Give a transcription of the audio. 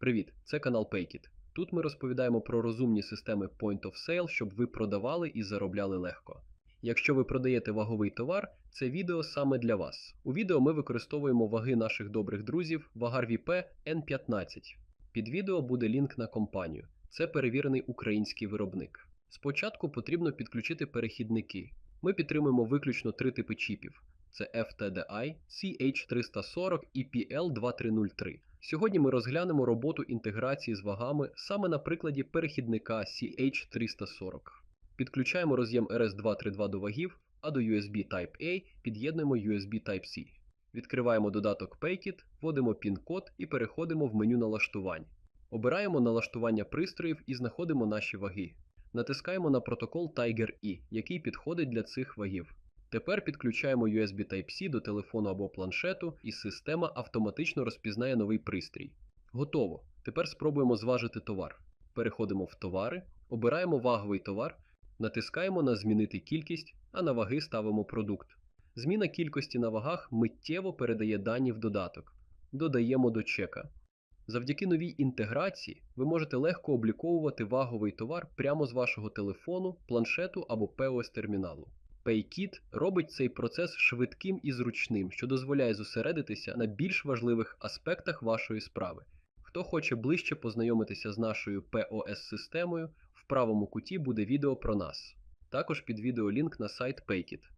Привіт, це канал Paykit. Тут ми розповідаємо про розумні системи Point of Sale, щоб ви продавали і заробляли легко. Якщо ви продаєте ваговий товар, це відео саме для вас. У відео ми використовуємо ваги наших добрих друзів Вагар VP N15. Під відео буде лінк на компанію. Це перевірений український виробник. Спочатку потрібно підключити перехідники. Ми підтримуємо виключно три типи чіпів: це FTDI, CH340 і PL2303. Сьогодні ми розглянемо роботу інтеграції з вагами саме на прикладі перехідника CH340. Підключаємо роз'єм RS232 до вагів, а до USB Type-A під'єднуємо USB Type-C. Відкриваємо додаток Paykit, вводимо пін-код і переходимо в меню налаштувань. Обираємо налаштування пристроїв і знаходимо наші ваги. Натискаємо на протокол Tiger E, який підходить для цих вагів. Тепер підключаємо USB Type-C до телефону або планшету, і система автоматично розпізнає новий пристрій. Готово. Тепер спробуємо зважити товар. Переходимо в товари, обираємо ваговий товар, натискаємо на Змінити кількість, а на ваги ставимо продукт. Зміна кількості на вагах миттєво передає дані в додаток. Додаємо до чека. Завдяки новій інтеграції ви можете легко обліковувати ваговий товар прямо з вашого телефону, планшету або POS терміналу. PayKit робить цей процес швидким і зручним, що дозволяє зосередитися на більш важливих аспектах вашої справи. Хто хоче ближче познайомитися з нашою POS-системою, в правому куті буде відео про нас. Також під відео лінк на сайт PayKit.